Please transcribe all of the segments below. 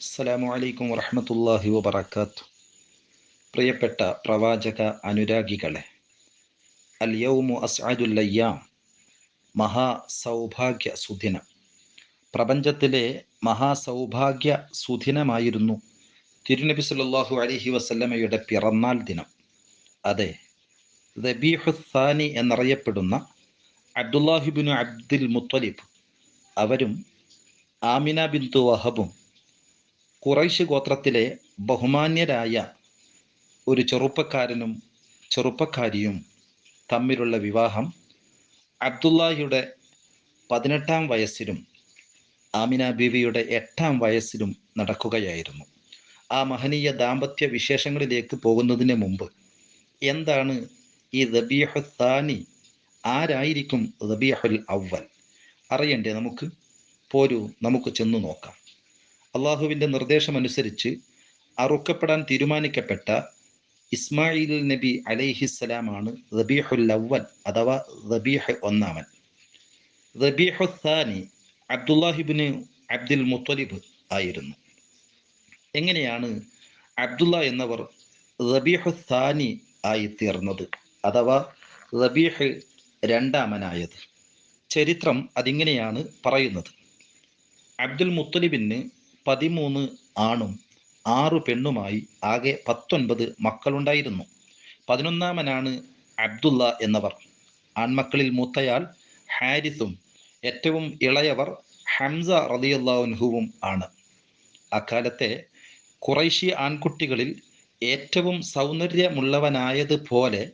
അസ്സലാമു അലൈക്കും വറഹമത്തല്ലാഹി വബർക്കാത്തു പ്രിയപ്പെട്ട പ്രവാചക അനുരാഗികളെ അൽ യൗമു അസ്അദുൽ അയ്യാം മഹാ സൗഭാഗ്യ സുദിനം പ്രപഞ്ചത്തിലെ മഹാസൗഭാഗ്യ സുദിനമായിരുന്നു തിരുനബി സല്ലല്ലാഹു അലഹി വസല്ലമയുടെ പിറന്നാൾ ദിനം. അതെ ദബീഹുസാനി എന്നറിയപ്പെടുന്ന അബ്ദുല്ലാഹിബിനു അബ്ദുൽ മുത്തലിബ് അവരും ആമിന ബിന്ദു വഹബും കുറൈശ് ഗോത്രത്തിലെ ബഹുമാന്യരായ ഒരു ചെറുപ്പക്കാരനും ചെറുപ്പക്കാരിയും തമ്മിലുള്ള വിവാഹം അബ്ദുല്ലാഹിയുടെ പതിനെട്ടാം വയസ്സിലും ആമിന ബീവിയുടെ എട്ടാം വയസ്സിലും നടക്കുകയായിരുന്നു. ആ മഹനീയ ദാമ്പത്യ വിശേഷങ്ങളിലേക്ക് പോകുന്നതിന് മുമ്പ് എന്താണ് ഈ റബീഹു താനി? ആരായിരിക്കും റബീഹുൽ അവൽ അറിയണ്ടേ നമുക്ക്? പോരൂ നമുക്ക് ചെന്നു നോക്കാം. അള്ളാഹുവിന്റെ നിർദ്ദേശമനുസരിച്ച് അറുക്കപ്പെടാൻ തീരുമാനിക്കപ്പെട്ട ഇസ്മായിൽ നബി അലൈഹിസ്സലാമാണ് റബീഹുൽ അവൽ അഥവാ റബീഹ് ഒന്നാമൻ. റബീഹു ഥാനി അബ്ദുല്ലാഹിബിന് അബ്ദുൽ മുത്തലിബ് ആയിരുന്നു. എങ്ങനെയാണ് അബ്ദുല്ല എന്നവർ റബീഹു ഥാനി ആയി തീർന്നത്? അഥവാ റബീഹ് രണ്ടാമനായത്. ചരിത്രം അതിങ്ങനെയാണ് പറയുന്നത്. അബ്ദുൽ മുത്തലിബിന് പതിമൂന്ന് ആണും ആറു പെണ്ണുമായി ആകെ പത്തൊൻപത് മക്കളുണ്ടായിരുന്നു. പതിനൊന്നാമനാണ് അബ്ദുള്ള എന്നവർ. ആൺമക്കളിൽ മൂത്തയാൾ ഹാരിസും ഏറ്റവും ഇളയവർ ഹംസ റലിയുല്ലാൻഹുവും ആണ്. അക്കാലത്തെ കുറൈശി ആൺകുട്ടികളിൽ ഏറ്റവും സൗന്ദര്യമുള്ളവനായതുപോലെ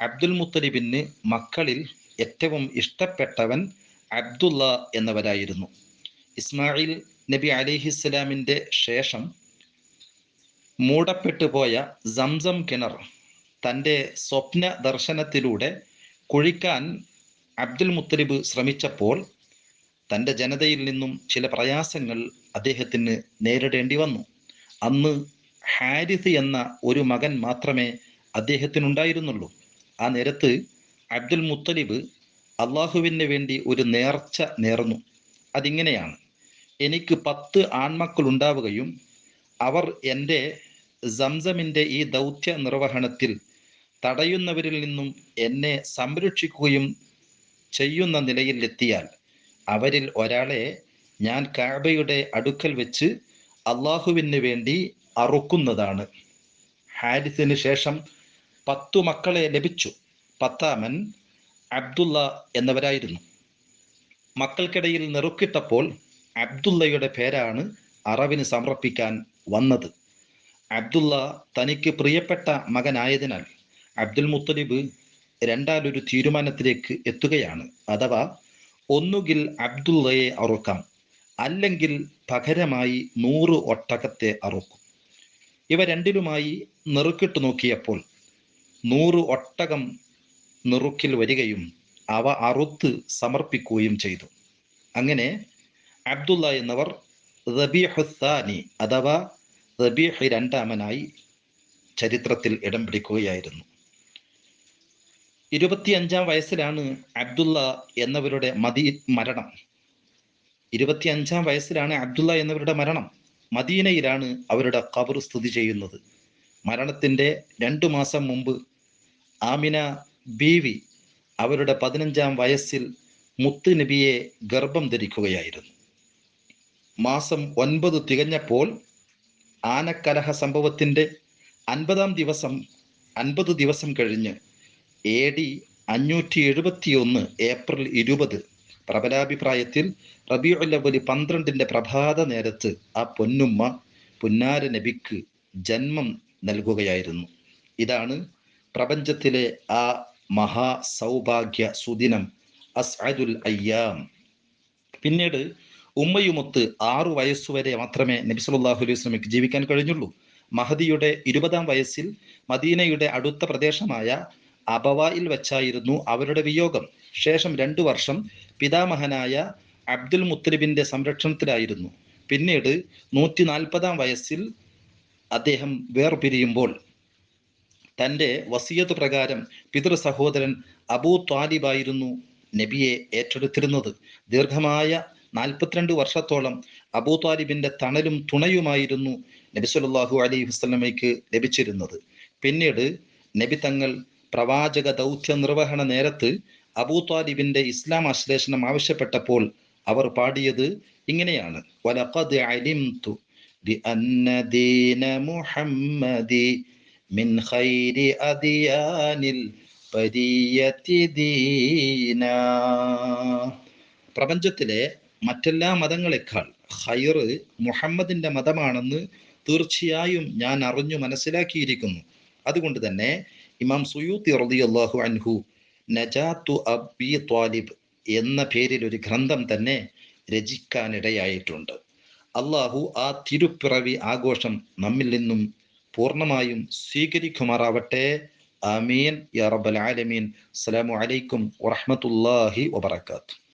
അബ്ദുൽ മുത്തലിബിന് മക്കളിൽ ഏറ്റവും ഇഷ്ടപ്പെട്ടവൻ അബ്ദുള്ള എന്നവരായിരുന്നു. ഇസ്മായിൽ നബി അലിഹിസ്സലാമിന്റെ ശേഷം മൂടപ്പെട്ടു പോയ സംസം കിണർ തന്റെ സ്വപ്ന ദർശനത്തിലൂടെ കുഴിക്കാൻ അബ്ദുൽ മുത്തലിബ് ശ്രമിച്ചപ്പോൾ തന്റെ ജനതയിൽ നിന്നും ചില പ്രയാസങ്ങൾ അദ്ദേഹത്തിന് നേരിടേണ്ടി വന്നു. അന്ന് ഹാരിസ് എന്ന ഒരു മകൻ മാത്രമേ അദ്ദേഹത്തിനുണ്ടായിരുന്നുള്ളൂ. ആ നേരത്ത് അബ്ദുൽ മുത്തലിബ് അള്ളാഹുവിന് വേണ്ടി ഒരു നേർച്ച നേർന്നു. അതിങ്ങനെയാണ്. എനിക്ക് പത്ത് ആൺമക്കൾ ഉണ്ടാവുകയും അവർ എന്റെ സംസമിന്റെ ഈ ദൗത്യ നിർവഹണത്തിൽ തടയുന്നവരിൽ നിന്നും എന്നെ സംരക്ഷിക്കുകയും ചെയ്യുന്ന നിലയിൽ എത്തിയാൽ അവരിൽ ഒരാളെ ഞാൻ കാബയുടെ അടുക്കൽ വെച്ച് അള്ളാഹുവിന് വേണ്ടി അറുക്കുന്നതാണ്. ഹാരിസിന് ശേഷം പത്തു മക്കളെ ലഭിച്ചു. പത്താമൻ അബ്ദുള്ള എന്നവരായിരുന്നു. മക്കൾക്കിടയിൽ നെറുക്കിട്ടപ്പോൾ അബ്ദുള്ളയുടെ പേരാണ് അറവിന് സമർപ്പിക്കാൻ വന്നത്. അബ്ദുള്ള തനിക്ക് പ്രിയപ്പെട്ട മകനായതിനാൽ അബ്ദുൽ മുത്തലിബ് രണ്ടാലൊരു തീരുമാനത്തിലേക്ക് എത്തുകയാണ്. അഥവാ ഒന്നുകിൽ അബ്ദുള്ളയെ അറുക്കാം അല്ലെങ്കിൽ പകരമായി നൂറ് ഒട്ടകത്തെ അറുക്കും. ഇവ രണ്ടിലുമായി നെറുക്കിട്ട് നോക്കിയപ്പോൾ നൂറ് ഒട്ടകം നെറുക്കിൽ വരികയും അവ അറുത്ത് സമർപ്പിക്കുകയും ചെയ്തു. അങ്ങനെ അബ്ദുള്ള എന്നവർ റബീഹുസാനി അഥവാ റബീഹ് രണ്ടാമനായി ചരിത്രത്തിൽ ഇടം പിടിക്കുകയായിരുന്നു. ഇരുപത്തിയഞ്ചാം വയസ്സിലാണ് അബ്ദുള്ള എന്നവരുടെ മതി മരണം. ഇരുപത്തിയഞ്ചാം വയസ്സിലാണ് അബ്ദുള്ള എന്നവരുടെ മരണം. മദീനയിലാണ് അവരുടെ കബർ സ്ഥിതി ചെയ്യുന്നത്. മരണത്തിന്റെ രണ്ടു മാസം മുമ്പ് ആമിന ബീവി അവരുടെ പതിനഞ്ചാം വയസ്സിൽ മുത്ത് നബിയെ ഗർഭം ധരിക്കുകയായിരുന്നു. മാസം ഒൻപത് തികഞ്ഞപ്പോൾ ആനക്കലഹ സംഭവത്തിന്റെ അൻപതാം ദിവസം അൻപത് ദിവസം കഴിഞ്ഞ് എ ഡി അഞ്ഞൂറ്റി എഴുപത്തി ഒന്ന് ഏപ്രിൽ ഇരുപത് പ്രബലാഭിപ്രായത്തിൽ റബിയുല്ലവലി പന്ത്രണ്ടിന്റെ പ്രഭാത നേരത്ത് ആ പൊന്നുമ്മ പുന്നാര നബിക്ക് ജന്മം നൽകുകയായിരുന്നു. ഇതാണ് പ്രപഞ്ചത്തിലെ ആ മഹാ സൗഭാഗ്യ സുദിനം അസ്അദുൽ അയ്യാം. പിന്നീട് ഉമ്മയുമൊത്ത് ആറു വയസ്സുവരെ മാത്രമേ നബി സല്ലല്ലാഹു അലൈഹി വസല്ലമയ്ക്ക് ജീവിക്കാൻ കഴിഞ്ഞുള്ളൂ. മഹദിയുടെ ഇരുപതാം വയസ്സിൽ മദീനയുടെ അടുത്ത പ്രദേശമായ അബവായിൽ വെച്ചായിരുന്നു അവരുടെ വിയോഗം. ശേഷം രണ്ടു വർഷം പിതാമഹനായ അബ്ദുൽ മുത്തലിബിന്റെ സംരക്ഷണത്തിലായിരുന്നു. പിന്നീട് നൂറ്റി നാൽപ്പതാം വയസ്സിൽ അദ്ദേഹം വേർപിരിയുമ്പോൾ തന്റെ വസീയത് പ്രകാരം പിതൃ സഹോദരൻ അബൂ ത്വാലിബായിരുന്നു നബിയെ ഏറ്റെടുത്തിരുന്നത്. ദീർഘമായ നാൽപ്പത്തിരണ്ട് വർഷത്തോളം അബൂ താലിബിന്റെ തണലും തുണയുമായിരുന്നു നബി സല്ലല്ലാഹു അലൈഹി വസല്ലമയ്ക്ക് ലഭിച്ചിരുന്നത് പിന്നീട് നബി തങ്ങൾ പ്രവാചക ദൗത്യ നിർവഹണ നേരത്ത് അബൂ താലിബിന്റെ ഇസ്ലാം ആശ്ലേഷണം ആവശ്യപ്പെട്ടപ്പോൾ അവർ പാടിയത് ഇങ്ങനെയാണ് വലഖദ് അലിംതു بأن دين محمد من خير أديان البرية دينا പ്രപഞ്ചത്തിലെ മറ്റെല്ലാ മതങ്ങളെക്കാൾ ഹയർ മുഹമ്മദിന്റെ മതമാണെന്ന് തീർച്ചയായും ഞാൻ അറിഞ്ഞു മനസ്സിലാക്കിയിരിക്കുന്നു. അതുകൊണ്ട് തന്നെ ഇമാം സുയൂത്തി റളിയല്ലാഹു അൻഹു നജാത്തു അബി ത്വാലിബ് എന്ന പേരിൽ ഒരു ഗ്രന്ഥം തന്നെ രചിക്കാനിടയായിട്ടുണ്ട്. അള്ളാഹു ആ തിരുപ്പിറവി ആഘോഷം നമ്മിൽ നിന്നും പൂർണമായും സ്വീകരിക്കുമാറാവട്ടെ. ആമീൻ. യാ റബ്ബൽ ആലമീൻ. അസ്സലാമു അലൈക്കും വറഹ്മത്തുള്ളാഹി വബറകാതുഹു.